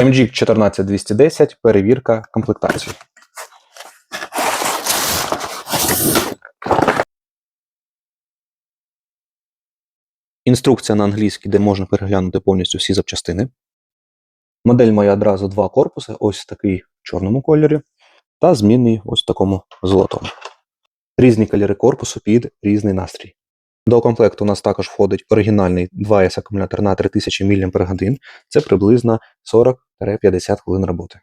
MG 14210, перевірка комплектації. Інструкція на англійській, де можна переглянути повністю всі запчастини. Модель має одразу два корпуси, ось такий в чорному кольорі, та змінний ось в такому золотому. Різні кольори корпусу під різний настрій. До комплекту у нас також входить оригінальний 2С акумулятор на 3000 мАч, це приблизно 40-50 хвилин роботи.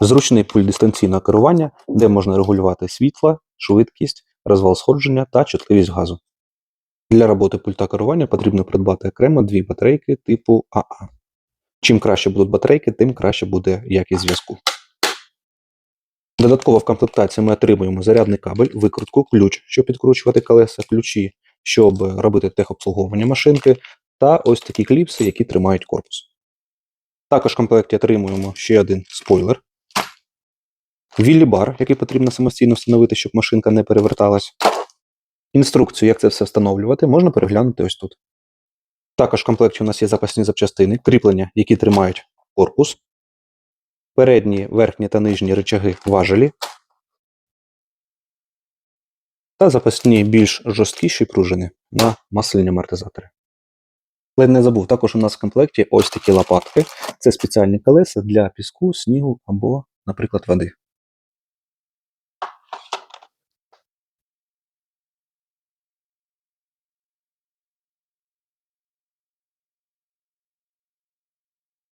Зручний пульт дистанційного керування, де можна регулювати світло, швидкість, розвал сходження та чутливість газу. Для роботи пульта керування потрібно придбати окремо дві батарейки типу АА. Чим краще будуть батарейки, тим краще буде якість зв'язку. Додатково в комплектації ми отримуємо зарядний кабель, викрутку, ключ, щоб підкручувати колеса, ключі, щоб робити техобслуговування машинки, та ось такі кліпси, які тримають корпус. Також в комплекті отримуємо ще один спойлер. Віллі-бар, який потрібно самостійно встановити, щоб машинка не переверталась. Інструкцію, як це все встановлювати, можна переглянути ось тут. Також в комплекті у нас є запасні запчастини, кріплення, які тримають корпус, передні, верхні та нижні рычаги важелі, та запасні більш жорсткіші пружини на масляні амортизатори. Ледь не забув, також у нас в комплекті ось такі лопатки. Це спеціальні колеса для піску, снігу або, наприклад, води.